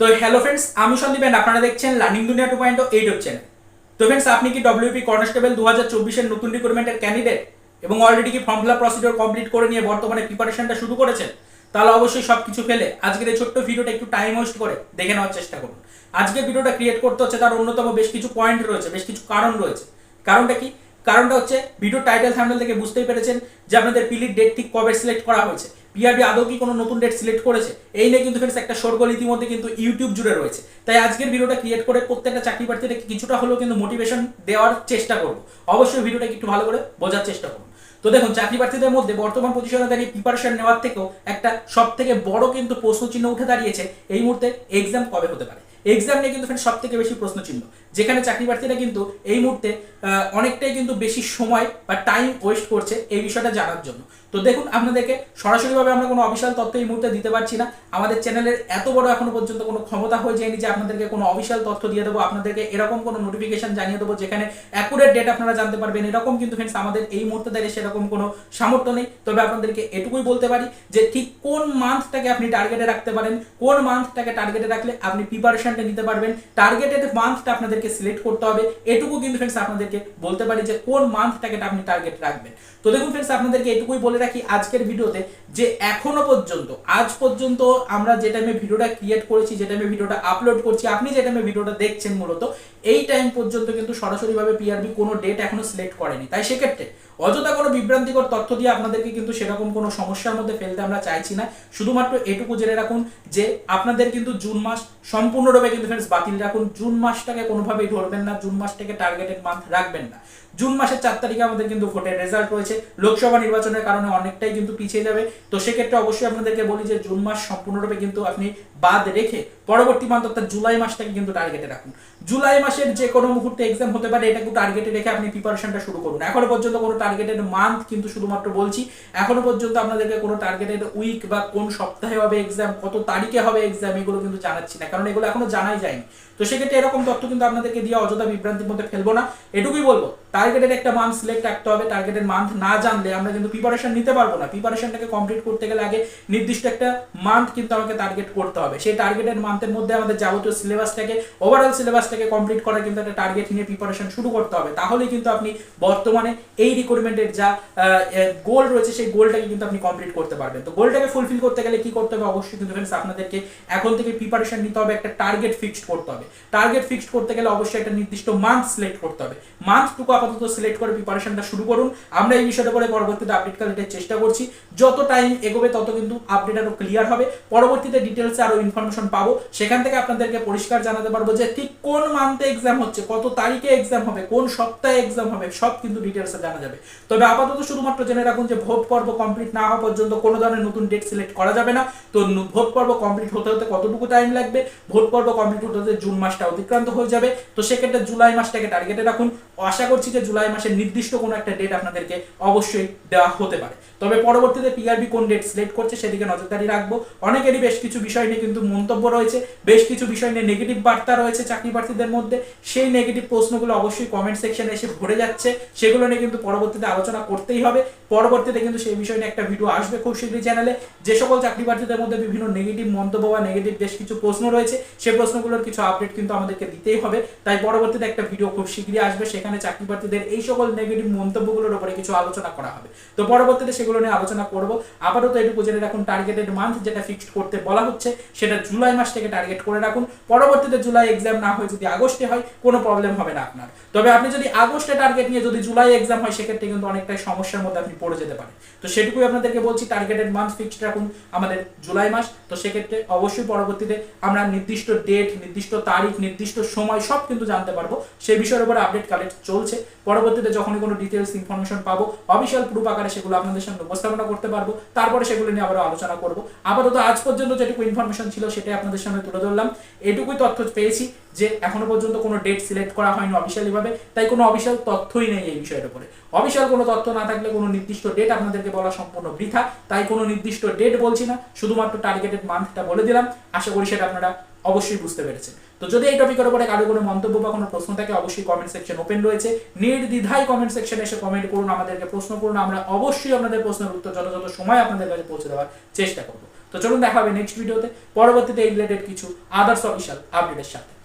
তো hello friends আমি Sandeep and আপনারা দেখছেন learning Duniya two point eight channel তো ফ্রেন্ডস আপনি কি ডব্লিউপি কনস্টেবল দু হাজার চব্বিশের নতুন রিক্রুটমেন্টের ক্যান্ডিডেট এবং অলরেডি কি ফর্ম ফিল প্রসিডিওর কমপ্লিট করে নিয়ে বর্তমানে প্রিপারেশনটা শুরু করেছেন? তাহলে অবশ্যই সব কিছু ফেলে আজকের এই ছোট্ট ভিডিওটা একটু টাইম ওয়েস্ট করে দেখে নেওয়ার চেষ্টা করুন। আজকের ভিডিওটা ক্রিয়েট করতে হচ্ছে তার অন্যতম বেশ কিছু পয়েন্ট রয়েছে, বেশ কিছু কারণ রয়েছে। কারণটা কি? কারণটা হচ্ছে ভিডিও টাইটেল থাম্বনেল থেকে বুঝতেই পেরেছেন যে আপনাদের পিলির ডেট ঠিক কবে সিলেক্ট করা হয়েছে। পিআরবি আদৌ কি কোনো নতুন ডেট সিলেক্ট করেছে? এই নিয়ে কিন্তু ফ্রেন্ডস একটা শোরগোল ইতিমধ্যে কিন্তু ইউটিউব জুড়ে রয়েছে। তাই আজকের ভিডিওটা ক্রিয়েট করে প্রত্যেকটা চাকরি প্রার্থীকে কিছুটা হলেও কিন্তু মোটিভেশন দেওয়ার চেষ্টা করব। অবশ্যই ভিডিওটা একটু ভালো করে বোঝার চেষ্টা করুন তো দেখুন, চাকরি প্রার্থীদের মধ্যে বর্তমান পজিশনে দাঁড়িয়ে প্রিপারেশন নেওয়ার থেকেও একটা সব থেকে বড় কিন্তু প্রশ্ন চিহ্ন উঠে দাঁড়িয়েছে এই মুহূর্তে এক্সাম কবে হতে পারে? এক্সাম নিয়ে কিন্তু সব থেকে বেশি প্রশ্ন চিহ্ন যেখানে চাকরি প্রার্থীরা কিন্তু এই মুহূর্তে অনেকটাই কিন্তু বেশি সময় বা টাইম ওয়েস্ট করছে এই বিষয়টা জানার জন্য। তো দেখুন, আপনাদেরকে সরাসরিভাবে আমরা কোনো অফিসিয়াল তথ্য এই মুহূর্তে দিতে পারছি না। আমাদের চ্যানেলের এত বড় এখনও পর্যন্ত কোনো ক্ষমতা হয়ে যায়নি যে আপনাদেরকে কোনো অফিসিয়াল তথ্য দিয়ে দেবো। আপনাদেরকে এরকম কোনো নোটিফিকেশন জানিয়ে দেবো যেখানে অ্যাকুরেট ডেট আপনারা জানতে পারবেন। এরকম কিন্তু ফ্রেন্ডস আমাদের এই মুহূর্তে দাঁড়িয়ে সেরকম কোনো সামর্থ্য নেই। তবে আপনাদেরকে এটুকুই বলতে পারি যে ঠিক কোন মান্থটাকে আপনি টার্গেটে রাখতে পারেন, কোন মান্থটাকে টার্গেটে রাখলে আপনি প্রিপারেশনটা নিতে পারবেন। টার্গেটেড মান্থটা আপনাদেরকে সিলেক্ট করতে হবে। এটুকু কিন্তু ফ্রেন্ডস আপনাদেরকে বলতে পারি যে কোন মান্থটাকে আপনি টার্গেট রাখবেন। তো দেখুন ফ্রেন্ডস আপনাদেরকে এটুকুই বলে রাখি আজকের ভিডিওতে যে এখনও পর্যন্ত, আজ পর্যন্ত আমরা যে টাইমে ভিডিওটা ক্রিয়েট করেছি, যে টাইমে ভিডিওটা আপলোড করছি, আপনি যে টাইমে ভিডিওটা দেখছেন মূলত এই টাইম পর্যন্ত কিন্তু সরাসরিভাবে পিআরবি কোনো ডেট এখনও সিলেক্ট করেনি। তাই সেক্ষেত্রে অযথা কোনো বিভ্রান্তিকর তথ্য দিয়ে আপনাদেরকে কিন্তু সেরকম কোনো সমস্যার মধ্যে ফেলতে আমরা চাইছি না। শুধুমাত্র এটুকু জেনে রাখুন যে আপনাদের কিন্তু জুন মাস সম্পূর্ণরূপে কিন্তু ফ্রেন্ডস বাতিল রাখুন। জুন মাসটাকে কোনোভাবেই ধরবেন না, জুন মাসটাকে টার্গেটেড মান্থ রাখবেন না। জুন মাসের চার তারিখে আমাদের কিন্তু ভোটের রেজাল্ট রয়েছে। লোকসভা নির্বাচনের কারণে অনেকটাই কিন্তু পিছিয়ে যাবে। তো সেক্ষেত্রে অবশ্যই আপনাদেরকে বলি যে, জুন মাস সম্পূর্ণরূপে কিন্তু আপনি বাদ রেখে পরবর্তী মান্থ অর্থাৎ জুলাই মাসটাকে কিন্তু টার্গেটে রাখুন। জুলাই মাসের যে কোনো মুহূর্তে এক্সাম হতে পারে, এটাকে টার্গেটে রেখে আপনি প্রিপারেশনটা শুরু করুন। এখনও পর্যন্ত কোনো টার্গেটেড মান্থ কিন্তু শুধুমাত্র বলছি, এখনও পর্যন্ত আপনাদেরকে কোনো টার্গেটেড উইক বা কোন সপ্তাহে হবে এক্সাম কত তারিখে হবে এক্সাম এগুলো কিন্তু জানাচ্ছি না, কারণ এগুলো এখনও জানাই যায়নি। তো সেক্ষেত্রে এরকম তথ্য কিন্তু আপনাদেরকে দিয়ে অযথা বিভ্রান্তির মধ্যে ফেলব না। এটুকুই বলব টার্গেটেড একটা মান্থ সিলেক্ট রাখতে হবে টার্গেটের মান্থ না জানলে আমরা কিন্তু প্রিপারেশন নিতে পারব না। প্রিপারেশনটাকে কমপ্লিট করতে গেলে আগে নির্দিষ্ট একটা মান্থ কিন্তু আমাকে টার্গেট করতে হবে। সেই টার্গেটের মান্থের মধ্যে আমাদের যাবতীয় সিলেবাসটাকে ওভারঅল সিলেবাসটাকে কমপ্লিট করার কিন্তু একটা টার্গেট নিয়ে প্রিপারেশন শুরু করতে হবে। তাহলেই কিন্তু আপনি বর্তমানে এই রিক্রুটমেন্টের যা গোল রয়েছে, সেই গোলটাকে কিন্তু আপনি কমপ্লিট করতে পারবেন। তো গোলটাকে ফুলফিল করতে গেলে কি করতে হবে? অবশ্যই কিন্তু friends আপনাদেরকে এখন থেকে প্রিপারেশন নিতে হবে, একটা টার্গেট ফিক্সড করতে হবে। টার্গেট ফিক্সড করতে গেলে অবশ্যই একটা নির্দিষ্ট মান্থ সিলেক্ট করতে হবে। মান্থটুকু আপাতত সিলেক্ট করে প্রিপারেশনটা শুরু করুন। আমরা এই বিষয়টা পরে পরবর্তীতে আপডেট কালেক্টের চেষ্টা করছি। যত টাইম এগোবে, তত কিন্তু আপডেট আরও ক্লিয়ার হবে। পরবর্তীতে ডিটেলসে আরও ইনফরমেশন পাবো। সেখান থেকে আপনাদেরকে পরিষ্কার জানাতে পারব যে ঠিক কোন মান্থে এক্সাম হচ্ছে, কত তারিখে এক্সাম হবে, কোন সপ্তাহে এক্সাম হবে, সব কিন্তু ডিটেলসে জানা যাবে। তবে আপাতত শুধুমাত্র জেনে রাখুন যে ভোট পর্ব কমপ্লিট না হওয়া পর্যন্ত কোনো ধরনের নতুন ডেট সিলেক্ট করা যাবে না। তো ভোট পর্ব কমপ্লিট হতে হতে কতটুকু টাইম লাগবে? ভোট পর্ব কমপ্লিট হতে হতে জুন মাসটা অতিক্রান্ত হয়ে যাবে। তো সেক্ষেত্রে জুলাই মাসটাকে টার্গেটে রাখুন। আশা করছি যে জুলাই মাসের নির্দিষ্ট কোনো একটা ডেট আপনাদেরকে অবশ্যই দেওয়া হতে পারে। তবে পরবর্তীতে পিআরবি কোন ডেট সিলেক্ট করছে সেদিকে নজরদারি রাখব। অনেকেরই বেশ কিছু বিষয় নিয়ে কিন্তু মন্তব্য রয়েছে, বেশ কিছু বিষয় নিয়ে নেগেটিভ বার্তা রয়েছে চাকরি প্রার্থীদের মধ্যে। সেই নেগেটিভ প্রশ্নগুলো অবশ্যই কমেন্ট সেকশনে এসে ভরে যাচ্ছে। সেগুলো নিয়ে কিন্তু পরবর্তীতে আলোচনা করতেই হবে। পরবর্তীতে কিন্তু সেই বিষয় নিয়ে একটা ভিডিও আসবে খুব শীঘ্রই চ্যানেলে যে সকল চাকরি প্রার্থীদের মধ্যে বিভিন্ন নেগেটিভ মন্তব্য বা নেগেটিভ বেশ কিছু প্রশ্ন রয়েছে সেই প্রশ্নগুলোর কিছু আপডেট কিন্তু আমাদেরকে দিতেই হবে। তাই পরবর্তীতে একটা ভিডিও খুব শীঘ্রই আসবে, সেখানে চাকরি প্রার্থীদের এই সকল নেগেটিভ মন্তব্যগুলোর উপরে কিছু আলোচনা করা হবে। তো পরবর্তীতে সেগুলো নিয়ে আলোচনা করব। আপাতত এটুকু জেনে রাখুন টার্গেটেড মান্থ যেটা ফিক্সড করতে বলা হচ্ছে, সেটা জুলাই মাস থেকে টার্গেট করে রাখুন। পরবর্তীতে জুলাই এক্সাম না হয় যদি আগস্টে হয়, কোনো প্রবলেম হবে না আপনার। তবে আপনি যদি আগস্টে টার্গেট নিয়ে যদি জুলাই এক্সাম হয়, সেক্ষেত্রে কিন্তু অনেকটাই সমস্যার মধ্যে আপনি পড়ে যেতে পারেন। তো সেটুকুই আপনাদেরকে বলছি টার্গেটেড মান্থ ফিক্সড রাখুন আমাদের জুলাই মাস। তো সেক্ষেত্রে অবশ্যই পরবর্তীতে আমরা নির্দিষ্ট ডেট নির্দিষ্ট তারিখ, নির্দিষ্ট সময় সব কিন্তু জানতে পারব। সেই বিষয়ের উপর আপডেট কালেক্ট চলছে। পরবর্তীতে যখনই কোনো ডিটেলস ইনফরমেশন পাবো অফিসিয়াল প্রুফ আকারে সেগুলো আপনাদের সামনে উপস্থাপনা করতে পারব। তারপরে সেগুলো নিয়ে আবার আলোচনা করব। আপাতত আজ পর্যন্ত যেটুকু ইনফরমেশন ছিল সেটাই আপনাদের সামনে তুলে ধরলাম। এটুকুই তথ্য পেয়েছি যে এখনও পর্যন্ত কোনো ডেট সিলেক্ট করা হয়নি অফিসিয়ালি ভাবে, তাই কোনো অফিসিয়াল তথ্যই নেই এই বিষয়ের উপরে। অফিসিয়াল কোনো তথ্য না থাকলে কোনো নির্দিষ্ট ডেট আপনাদেরকে বলা সম্পূর্ণ বৃথা, তাই কোনো নির্দিষ্ট ডেট বলছি না, শুধুমাত্র টার্গেটেড মান্থটা বলে দিলাম। আশা করি সেটা আপনারা অবশ্যই বুঝতে পেরেছে তো যদি এই টপিকের উপরে কারও কোনো মন্তব্য বা কোনো প্রশ্ন থাকে, অবশ্যই কমেন্ট সেকশন ওপেন রয়েছে। নির্দ্বিধায় কমেন্ট সেকশনে এসে কমেন্ট করুন, আমাদেরকে প্রশ্ন করুন, আমরা অবশ্যই আপনাদের প্রশ্নের উত্তর যথাযথ সময় আপনাদের কাছে পৌঁছে দেওয়ার চেষ্টা করব। তো চলুন দেখা হবে নেক্সট ভিডিওতে পরবর্তীতে এই রিলেটেড কিছু আদার্স অফিসিয়াল আপডেটের সাথে।